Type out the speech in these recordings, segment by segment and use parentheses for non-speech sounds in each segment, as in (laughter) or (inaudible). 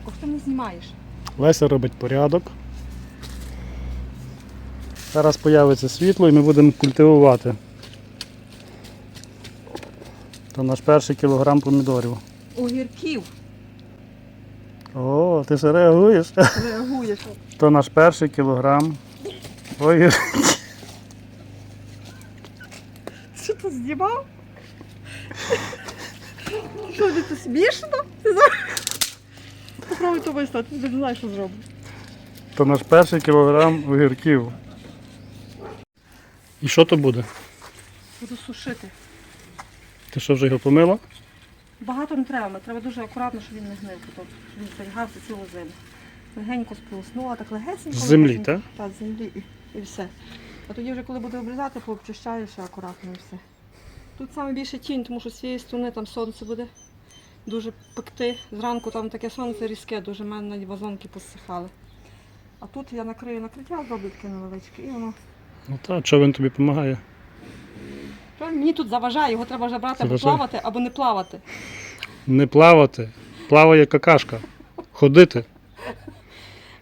Марко, що ти не знімаєш? Леся робить порядок. Зараз появиться світло і ми будемо культивувати. То наш перший кілограм помідорів. Огірків. О, ти ще реагуєш? Реагуєш. То наш перший кілограм. Ой, Що ти знімав? Що ти тут смішно? Попробуй то вистати, ти не знаєш, що зробиш. то наш перший кілограм огірків. І що то буде? Буду сушити. Ти що вже його помила? Багато не треба, треба дуже акуратно, щоб він не гнив, щоб він зберігався цілу зиму. Легенько сполоснула, так легесенько. З землі, так? Так, з землі і, і все. А тоді вже коли буде обрізати, пообчищаєш акуратно і все. Тут саме більше тінь, тому що з цієї сторони там сонце буде дуже пекти. Зранку там таке сонце різке, дуже в мене навіть вазонки посихали. А тут я накрию накриття, зроблю таке невеличке, і воно. Ну так, що він тобі допомагає? Що Мені тут заважає, його треба вже брати або Заважає? плавати, або не плавати. Не плавати. Плаває какашка. Ходити.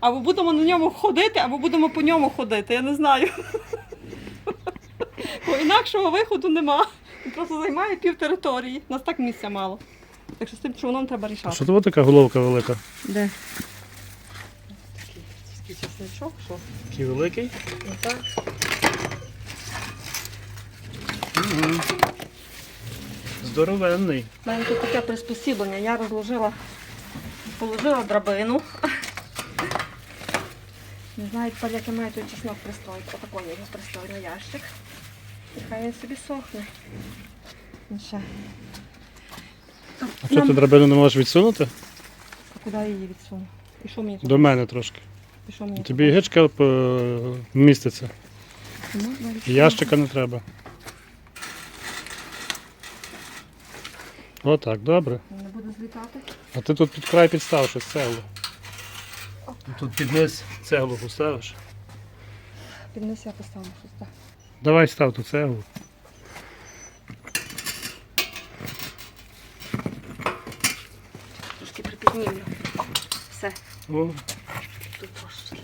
Або будемо на ньому ходити, або будемо по ньому ходити, я не знаю. Бо інакшого виходу нема. Він просто займає пів території. Нас так місця мало. Так що з тим човном треба А рішати. що то така головка велика? Де? Такий чесничок, що? Такий великий? Здоровенний. У мене тут таке приспосіблення. Я розложила, положила драбину. Не знаю тепер, як я маю той чеснок пристроїти. Отако я його пристрою на ящик. І хай він собі сохне. І ще. А що ти драбину не можеш відсунути? А куди я її відсуну? І що мені тут? До мене трошки. І що мені Тобі гичка е, вміститься. тут? Можна І? Ящика не треба. Отак, добре. Не буде злітати. А ти тут під край підстав щось цеглу. Тут під низ цеглу поставиш. Піднеси, я поставлю щось так. Давай став ту цеглу. Припіднімлю. Все, О, тут трошечки.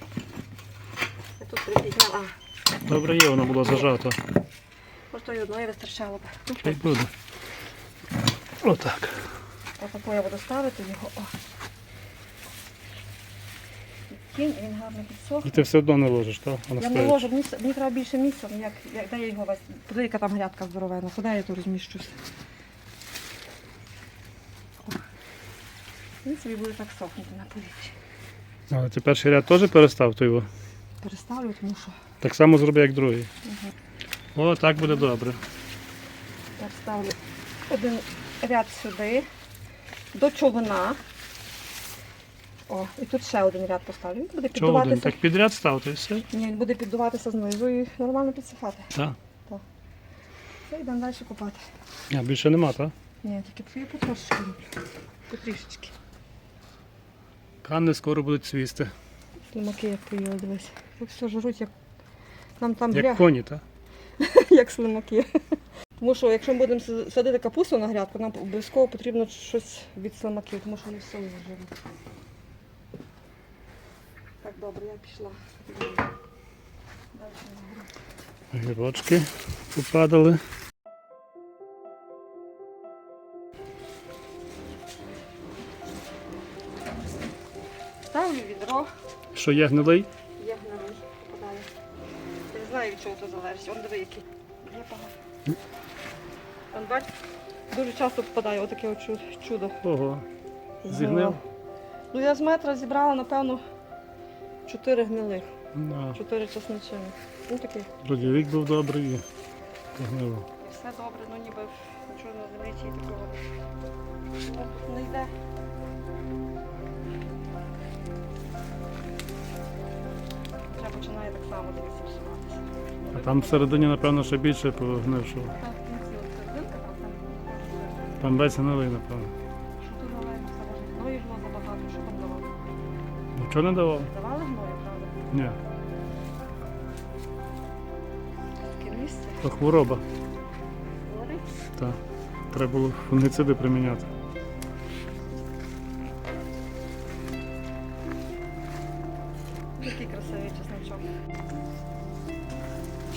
Я тут припідняла. добре є, воно було зажато. Може, то й одної вистачало б. Хай буде. Отак. Отако я буду ставити його. О. Кінь, він гарно підсох. І ти все одно не ложиш, так? Воно Я не стоїть. ложу, мені, мені треба більше місця, ну як, як, де я його весь. Подивись, яка там грядка здоровена, куди я тут розміщуся. Він собі буде так сохнути на повітрі. Але ти перший ряд теж перестав то його. Переставлю, тому що Так само зроби, як другий. Мгм. О, так буде добре. я ставлю один ряд сюди, до човна. О, і тут ще один ряд поставлю. Він буде Чого один? Так підряд став, то і все. Ні, він буде піддуватися знизу і нормально підсихати. Так. Все, йдемо далі купати. А більше нема, так? Ні, тільки потрошечки роблю. Потрішечки. Канни скоро будуть цвісти. Слимаки як поїли, дивись. Як все жруть, як нам там Як бля, коні, так? (laughs) як слимаки. Тому що якщо ми будемо садити капусту на грядку, нам обов'язково потрібно щось від слимаків, тому що вони все зажируть. Так, добре, я пішла. Далі. Гірочки попадали. Ставлю Що є гнилий? є гнилий, попадає. Я не знаю, від чого це залежить. Он диви, який. Є багато. Он бач, дуже часто попадає отаке от чу- чудо. Ого. Зігнив? Ну я з метра зібрала, напевно, чотири гнилих, чотири чесночини. Ну такий. Вроді рік був добрий і погнило. Все добре, ну ніби нічого не величі такого. Ну, не йде. Вже починає так само дивитися всуватися. А там всередині, напевно, ще більше погнившого. Так, в кінці от серединка, там там. Там весь гнилий, напевно. Що тут належить заважить? Гною ж було забагато, що там давали? Нічого не давав? Давали гною, правда? Ні. Таке місце. То хвороба та треба було фунгіциди приміняти. Який красивий чесночок.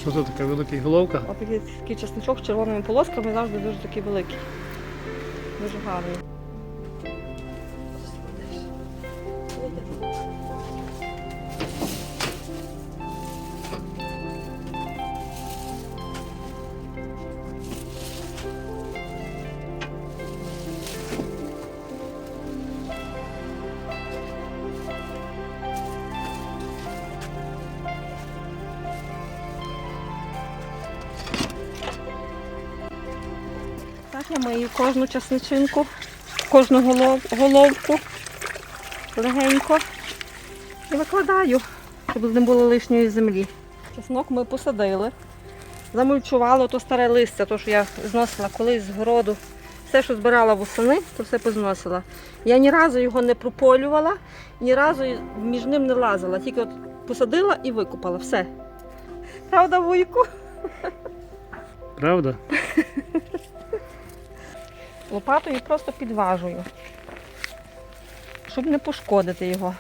Що це таке, великий головка? Ось такий чесночок з червоними полосками завжди дуже такий великий. Дуже гарний. Я мию кожну часничинку, кожну голов, головку легенько і викладаю, щоб не було лишньої землі. Чеснок ми посадили, замульчували то старе листя, то що я зносила колись з городу. Все, що збирала восени, то все позносила. Я ні разу його не прополювала, ні разу між ним не лазила, тільки от посадила і викопала. Все. Правда, вуйку? Правда? (laughs) Лопатою просто підважую, щоб не пошкодити його.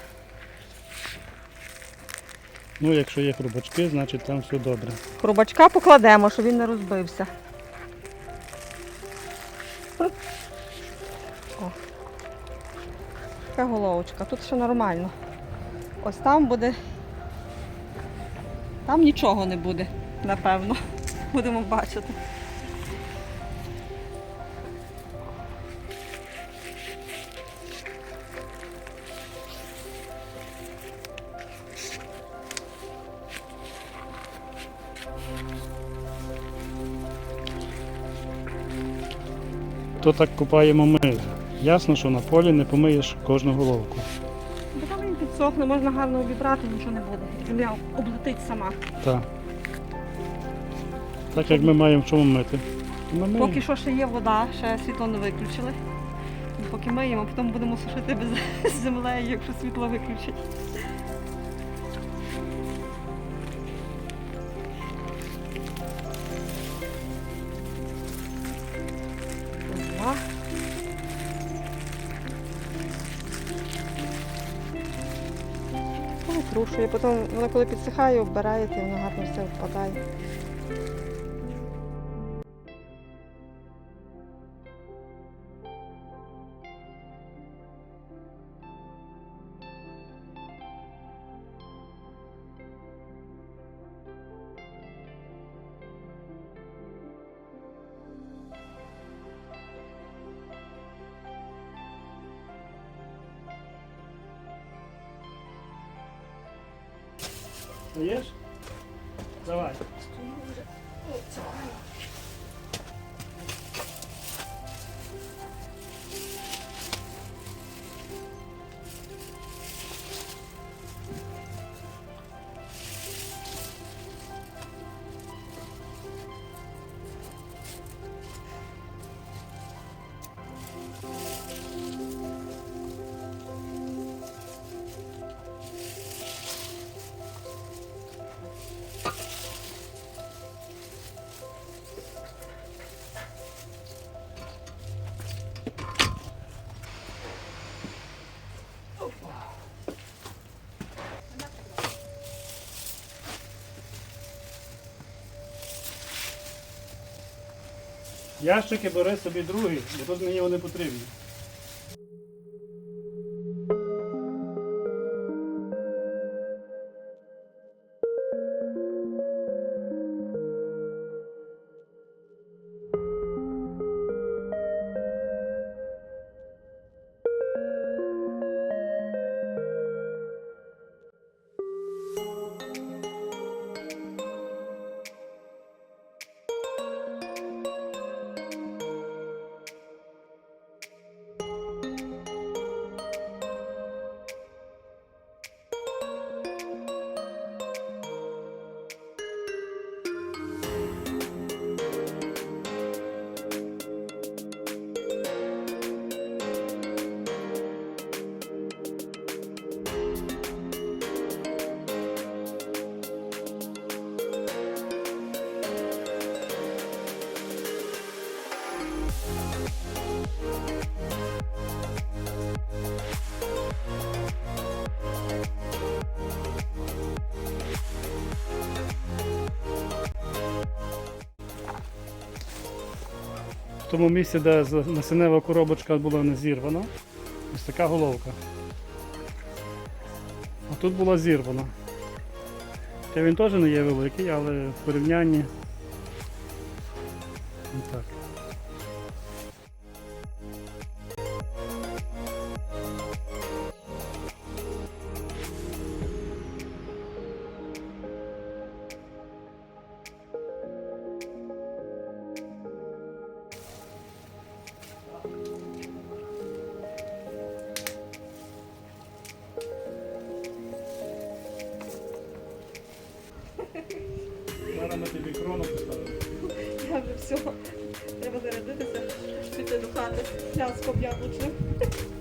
Ну, якщо є хрубачки, значить там все добре. Хрубачка покладемо, щоб він не розбився. О. Така головочка, тут все нормально. Ось там буде. Там нічого не буде, напевно. Будемо бачити. То так купаємо ми. Ясно, що на полі не помиєш кожну головку. Бо там він підсохне, можна гарно обібрати, нічого не буде. Земля облетить сама. Так. Так як ми маємо в чому мити. ми миємо. Поки що ще є вода, ще світло не виключили. Поки миємо, потім будемо сушити без з (laughs) землею, якщо світло виключать. Потім воно коли підсихає, оббираєте, воно гарно все впадає. Даєш? Давай. Ящики бери собі другий, бо тут мені вони потрібні. Тому місці, де насинева коробочка була не зірвана. Ось така головка. А тут була зірвана. Хоча він теж не є великий, але в порівнянні. Піти до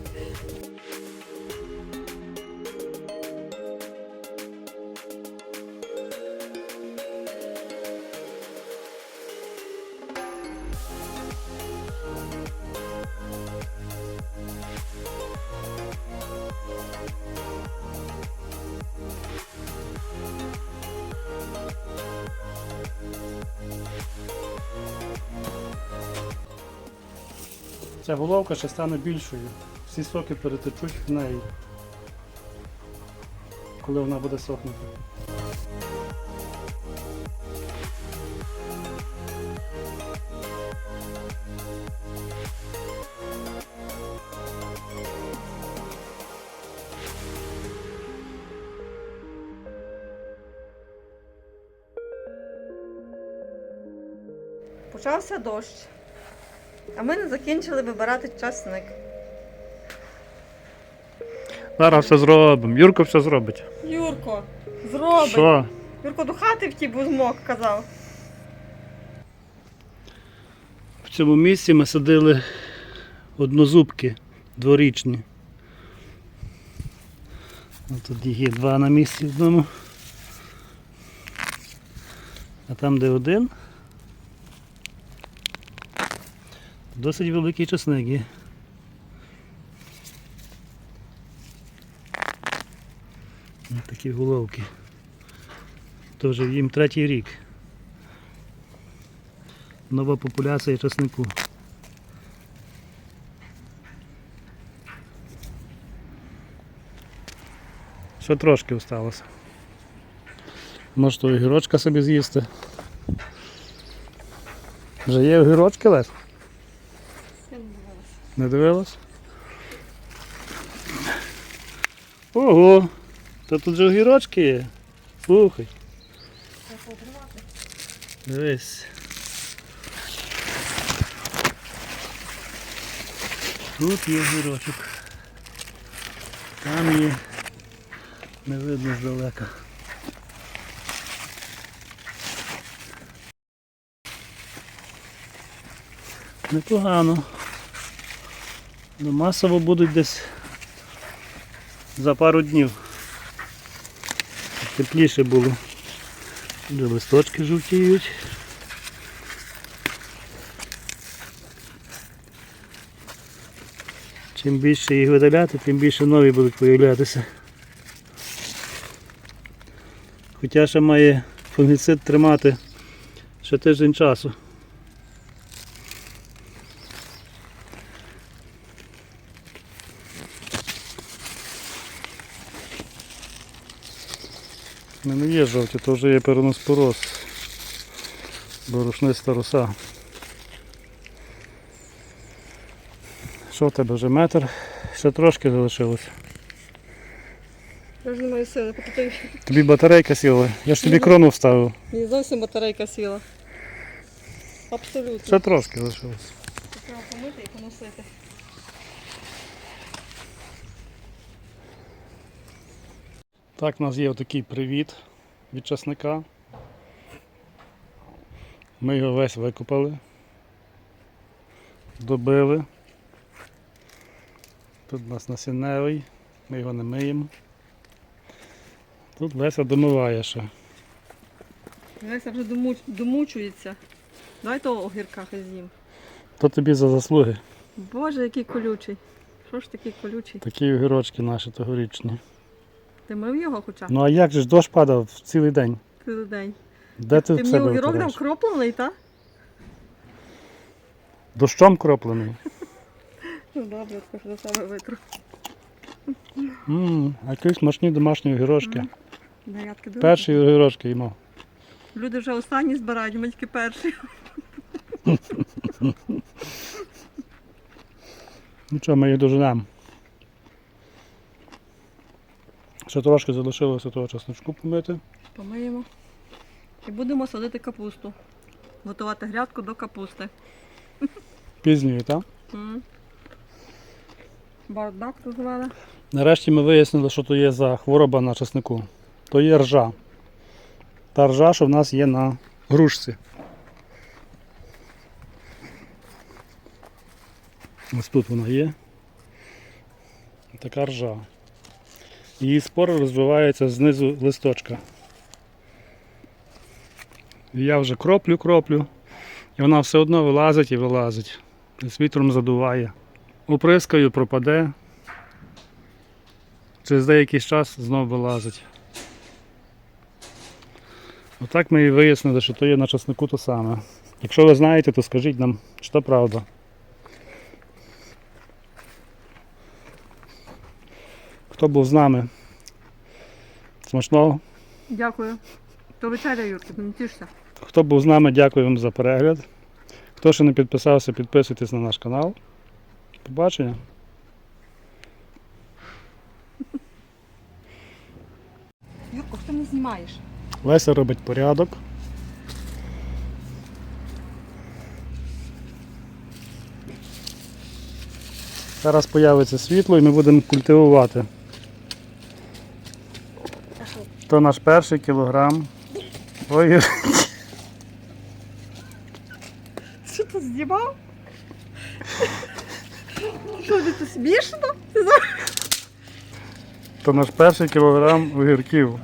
Ця головка ще стане більшою. Всі соки перетечуть в неї, коли вона буде сохнути. Почався дощ. А ми не закінчили вибирати часник. Зараз все зробимо. Юрко все зробить. Юрко, зробить. Що? Юрко до хати втік, бо змок казав. В цьому місці ми садили однозубки дворічні. Тут їх є два на місці одному. А там, де один, досить великий часник є. Ось такі головки. То вже їм третій рік. Нова популяція часнику. Ще трошки осталося. Може то огірочка собі з'їсти. Вже є огірочки Лес? Не. Дивилась? Ого! Та тут же огірочки є. Слухай. Дивись. Тут є гірочок. Там є. Не видно здалека. Непогано. Ну, масово будуть десь за пару днів. Тепліше було. Де листочки жовтіють. Чим більше їх видаляти, тим більше нові будуть появлятися. Хоча ще має фунгіцид тримати ще тиждень часу. Мене є жовті, то вже є переноспороз. Борошниста роса. Що в тебе вже метр? Ще трошки залишилось. Я вже не маю сили, поки Тобі батарейка сіла. Я ж тобі крону вставив. мені зовсім батарейка сіла. Абсолютно. Ще трошки залишилось. Треба помити і поносити. Так, у нас є отакий привіт від часника. Ми його весь викопали. Добили. Тут у нас насінневий, ми його не миємо. Тут Леся домиває ще. Леся вже домуч... домучується. Дай того огірка хай з'їм. То тобі за заслуги. Боже, який колючий. Що ж такий колючий? Такі огірочки наші тогорічні. Ти мив його хоча б Ну а як же ж дощ падав цілий день? цілий день? Де ти, Ти в мені себе огірок дав витираєш? кроплений, та? Дощом кроплений. Ну добре, скажу, до себе витру. Ммм, а якісь смачні домашні огірочки. Зарядки дуже. Перші огірочки їмо. Люди вже останні збирають, ми тільки перші. (laughs) Нічого, ми їх доженемо. Ще трошки залишилося того чесночку помити. Помиємо. І будемо садити капусту. Готувати грядку до капусти. Пізньої, так? М. Бардак розвели. Нарешті ми вияснили, що то є за хвороба на часнику. То є ржа. Та ржа, що в нас є на грушці. Ось тут вона є. Така ржа. Її спори розвиваються знизу листочка. Я вже кроплю, кроплю, і вона все одно вилазить і вилазить. З вітром задуває. Оприскаю, пропаде. Через деякий час знов вилазить. Отак ми і вияснили, що то є на часнику то саме. Якщо ви знаєте, то скажіть нам, то правда. Хто був з нами? Смачного. Дякую. То вечеря, Юрки, не тішся. Хто був з нами, дякую вам за перегляд. Хто ще не підписався, підписуйтесь на наш канал. Побачення. Юрко, ти не знімаєш? Леся робить порядок. Зараз появиться світло і ми будемо культивувати. То наш перший кілограм. Ой, Що ти знімав? Що ти тут смішно? то наш перший кілограм огірків.